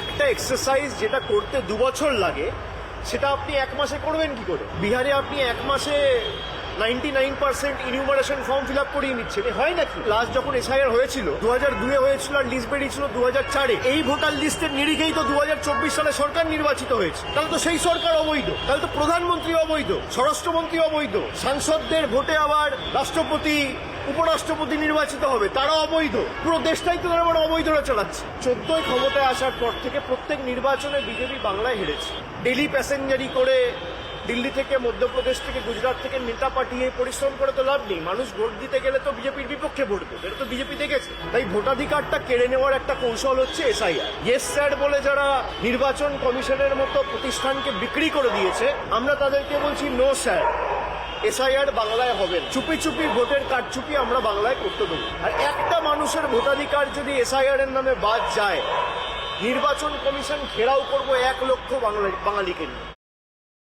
একটা এক্সারসাইজ যেটা করতে দু বছর লাগে, সেটা আপনি এক মাসে করবেন কি করে? বিহারে আপনি এক মাসে ninety nine percent enumeration form fill up করিয়ে নিচ্ছেন। হয় নাকি? লাস্ট যখন এসআইআর হয়েছিল দু হাজার দুয়ে হয়েছিল আর লিস্ট বেরিয়েছিল দু হাজার চারে। এই ভোটার লিস্টের নিরিখেই তো দু হাজার চব্বিশ সালে সরকার নির্বাচিত হয়েছে। তাহলে তো সেই সরকার অবৈধ। তাহলে তো প্রধানমন্ত্রী অবৈধ, স্বরাষ্ট্রমন্ত্রী অবৈধ। সাংসদদের ভোটে আবার রাষ্ট্রপতি উপরাষ্ট্রপতি নির্বাচিত হবে, তারা অবৈধ। পুরো দেশটাই তো মানে অবৈধরা চালাচ্ছে। চোদ্দই ক্ষমতায় আসার পর থেকে প্রত্যেক নির্বাচনে বিজেপি বাংলায় হেরেছে। ডেলি প্যাসেঞ্জারি করে দিল্লি থেকে, মধ্যপ্রদেশ থেকে, গুজরাট থেকে নেতা পাঠিয়ে পরিশ্রম করে তো লাভ নেই। মানুষ ভোট দিতে গেলে তো বিজেপির বিপক্ষে ভোট দেবে। এটা তো বিজেপি দেখেছে। তাই ভোটাধিকারটা কেড়ে নেওয়ার একটা কৌশল হচ্ছে এসআইআর। ইয়েস স্যার বলে যারা নির্বাচন কমিশনের মতো প্রতিষ্ঠানকে বিক্রি করে দিয়েছে, আমরা তাদেরকে বলছি নো স্যার এসআইআর বাংলায় হবে চুপি চুপি ভোটের কারচুপি আমরা বাংলায় করতে দেবো। আর একটা মানুষের ভোটাধিকার যদি এসআইআর এর নামে বাদ যায়, নির্বাচন কমিশন ঘেরাও করব এক লক্ষ বাঙালিকে নিয়ে।